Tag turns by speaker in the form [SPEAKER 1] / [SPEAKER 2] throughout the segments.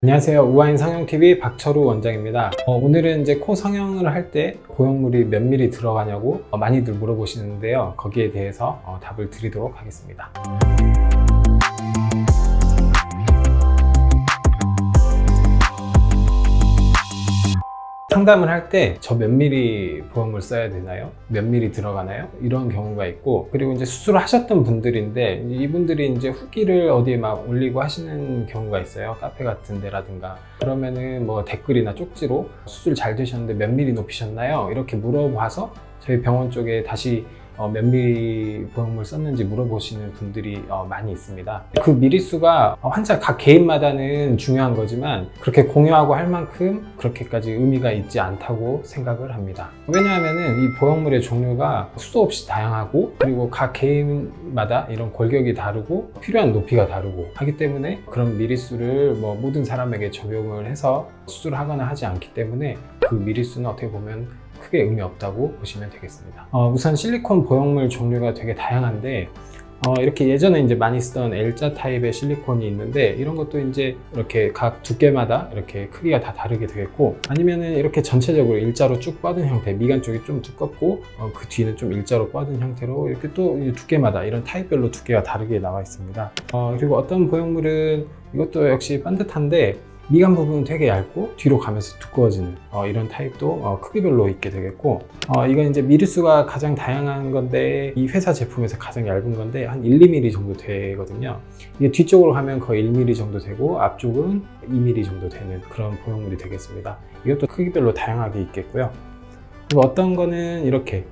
[SPEAKER 1] 안녕하세요. 우아인 성형TV 박철우 원장입니다. 어, 오늘은 이제 코 성형을 할 때 보형물이 몇 미리 들어가냐고 어, 많이들 물어보시는데요. 거기에 대해서 어, 답을 드리도록 하겠습니다. 상담을 할 때 저 몇 미리 보험을 써야 되나요? 몇 미리 들어가나요? 이런 경우가 있고 그리고 이제 수술을 하셨던 분들인데 이분들이 이제 후기를 어디에 막 올리고 하시는 경우가 있어요 카페 같은 데라든가 그러면은 뭐 댓글이나 쪽지로 수술 잘 되셨는데 몇 미리 높이셨나요? 이렇게 물어봐서 저희 병원 쪽에 다시 어, 몇 미리 보형물 썼는지 물어보시는 분들이 어, 많이 있습니다. 그 미리수가 환자 각 개인마다는 중요한 거지만 그렇게 공유하고 할 만큼 그렇게까지 의미가 있지 않다고 생각을 합니다. 왜냐하면은 이 보형물의 종류가 수도 없이 다양하고 그리고 각 개인마다 이런 골격이 다르고 필요한 높이가 다르고 하기 때문에 그런 미리수를 뭐 모든 사람에게 적용을 해서 수술을 하거나 하지 않기 때문에 그 미리수는 어떻게 보면 크게 의미 없다고 보시면 되겠습니다. 어, 우선 실리콘 보형물 종류가 되게 다양한데 어, 이렇게 예전에 이제 많이 쓰던 L자 타입의 실리콘이 있는데 이런 것도 이제 이렇게 각 두께마다 이렇게 크기가 다 다르게 되겠고 아니면은 이렇게 전체적으로 일자로 쭉 뻗은 형태 미간 쪽이 좀 두껍고 어, 그 뒤는 좀 일자로 뻗은 형태로 이렇게 또이 두께마다 이런 타입별로 두께가 다르게 나와 있습니다. 어, 그리고 어떤 보형물은 이것도 역시 반듯한데 미간 부분은 되게 얇고 뒤로 가면서 두꺼워지는 어, 이런 타입도 어, 크기별로 있게 되겠고 어, 이건 이제 미리수가 가장 다양한 건데 이 회사 제품에서 가장 얇은 건데 한 1, 2mm 정도 되거든요. 이게 뒤쪽으로 가면 거의 1mm 정도 되고 앞쪽은 2mm 정도 되는 그런 보형물이 되겠습니다. 이것도 크기별로 다양하게 있겠고요. 그리고 어떤 거는 이렇게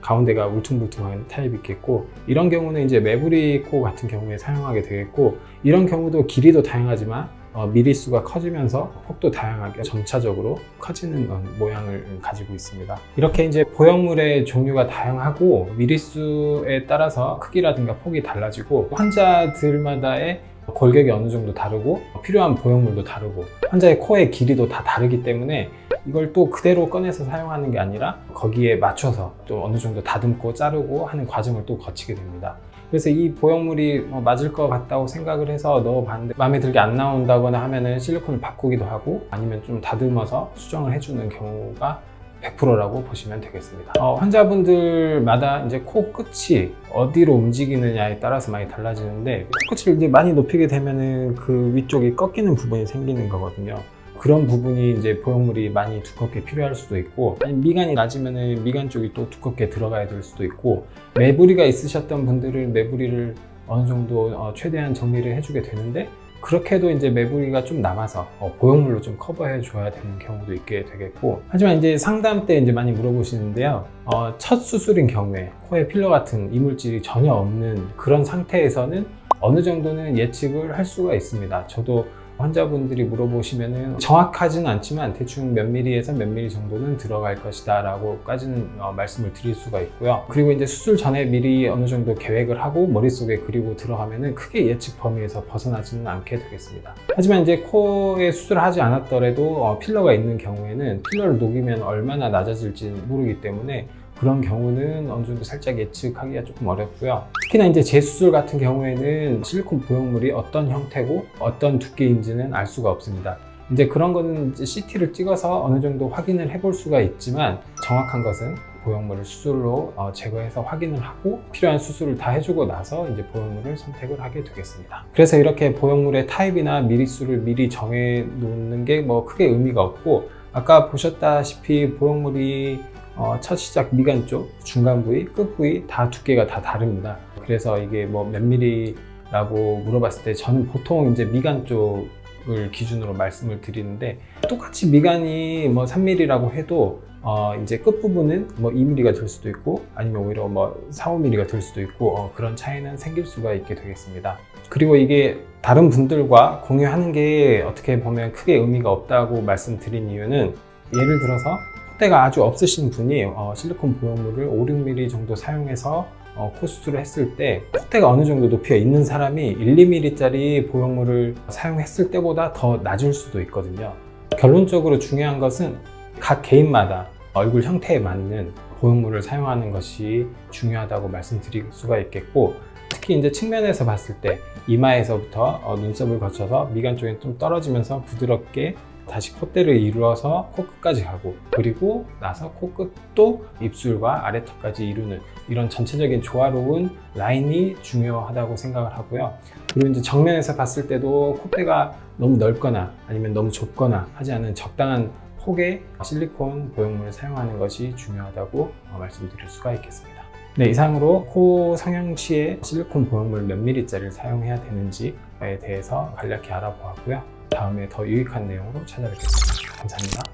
[SPEAKER 1] 가운데가 울퉁불퉁한 타입이 있겠고 이런 경우는 이제 매부리 코 같은 경우에 사용하게 되겠고 이런 경우도 길이도 다양하지만 어, 미리수가 커지면서 폭도 다양하게 점차적으로 커지는 어, 모양을 가지고 있습니다. 이렇게 이제 보형물의 종류가 다양하고 미리수에 따라서 크기라든가 폭이 달라지고 환자들마다의 골격이 어느 정도 다르고 필요한 보형물도 다르고 환자의 코의 길이도 다 다르기 때문에 이걸 또 그대로 꺼내서 사용하는 게 아니라 거기에 맞춰서 또 어느 정도 다듬고 자르고 하는 과정을 또 거치게 됩니다. 그래서 이 보형물이 뭐 맞을 것 같다고 생각을 해서 넣어봤는데 마음에 들게 안 나온다거나 하면은 실리콘을 바꾸기도 하고 아니면 좀 다듬어서 수정을 해주는 경우가 100%라고 보시면 되겠습니다. 어, 환자분들마다 이제 코 끝이 어디로 움직이느냐에 따라서 많이 달라지는데 코 끝을 이제 많이 높이게 되면은 그 위쪽이 꺾이는 부분이 생기는 거거든요. 그런 부분이 이제 보형물이 많이 두껍게 필요할 수도 있고 미간이 낮으면은 미간 쪽이 또 두껍게 들어가야 될 수도 있고 매부리가 있으셨던 분들은 매부리를 어느 정도 어, 최대한 정리를 해주게 되는데 그렇게도 이제 매부리가 좀 남아서 어, 보형물로 좀 커버해 줘야 되는 경우도 있게 되겠고 하지만 이제 상담 때 이제 많이 물어보시는데요. 어, 첫 수술인 경우에 코에 필러 같은 이물질이 전혀 없는 그런 상태에서는 어느 정도는 예측을 할 수가 있습니다. 저도 환자분들이 물어보시면은 정확하지는 않지만 대충 몇 미리에서 몇 미리 정도는 들어갈 것이다 라고까지는 어, 말씀을 드릴 수가 있고요. 그리고 이제 수술 전에 미리 어느 정도 계획을 하고 머릿속에 그리고 들어가면은 크게 예측 범위에서 벗어나지는 않게 되겠습니다. 하지만 이제 코에 수술을 하지 않았더라도 어, 필러가 있는 경우에는 필러를 녹이면 얼마나 낮아질지 모르기 때문에 그런 경우는 어느 정도 살짝 예측하기가 조금 어렵고요. 특히나 이제 재수술 같은 경우에는 실리콘 보형물이 어떤 형태고 어떤 두께인지는 알 수가 없습니다. 이제 그런 거는 이제 CT를 찍어서 어느 정도 확인을 해볼 수가 있지만 정확한 것은 보형물을 수술로 어, 제거해서 확인을 하고 필요한 수술을 다 해주고 나서 이제 보형물을 선택을 하게 되겠습니다. 그래서 이렇게 보형물의 타입이나 미리수를 미리 정해 놓는 게 뭐 크게 의미가 없고 아까 보셨다시피 보형물이 어, 첫 시작 미간 쪽, 중간 부위, 끝 부위 다 두께가 다 다릅니다. 그래서 이게 뭐 몇 미리라고 물어봤을 때 저는 보통 이제 미간 쪽을 기준으로 말씀을 드리는데 똑같이 미간이 뭐 3mm라고 해도 어, 이제 끝부분은 뭐 2mm가 될 수도 있고 아니면 오히려 뭐 4, 5mm가 될 수도 있고 어, 그런 차이는 생길 수가 있게 되겠습니다. 그리고 이게 다른 분들과 공유하는 게 어떻게 보면 크게 의미가 없다고 말씀드린 이유는 예를 들어서 콧대가 아주 없으신 분이 어, 실리콘 보형물을 5, 6mm 정도 사용해서 어, 코 수술을 했을 때 콧대가 어느 정도 높이가 있는 사람이 1, 2mm짜리 보형물을 사용했을 때보다 더 낮을 수도 있거든요. 결론적으로 중요한 것은 각 개인마다 얼굴 형태에 맞는 보형물을 사용하는 것이 중요하다고 말씀드릴 수가 있겠고 특히 특히 이제 측면에서 봤을 때 이마에서부터 어, 눈썹을 거쳐서 미간 쪽에 좀 떨어지면서 부드럽게 다시 콧대를 이루어서 코끝까지 가고 그리고 나서 코끝도 입술과 아래턱까지 이루는 이런 전체적인 조화로운 라인이 중요하다고 생각을 하고요. 그리고 이제 정면에서 봤을 때도 콧대가 너무 넓거나 아니면 너무 좁거나 하지 않은 적당한 폭의 실리콘 보형물을 사용하는 것이 중요하다고 어, 말씀드릴 수가 있겠습니다. 네, 이상으로 코 성형치에 실리콘 보형물 몇 미리짜리를 사용해야 되는지에 대해서 간략히 알아보았고요. 다음에 더 유익한 내용으로 찾아뵙겠습니다. 감사합니다.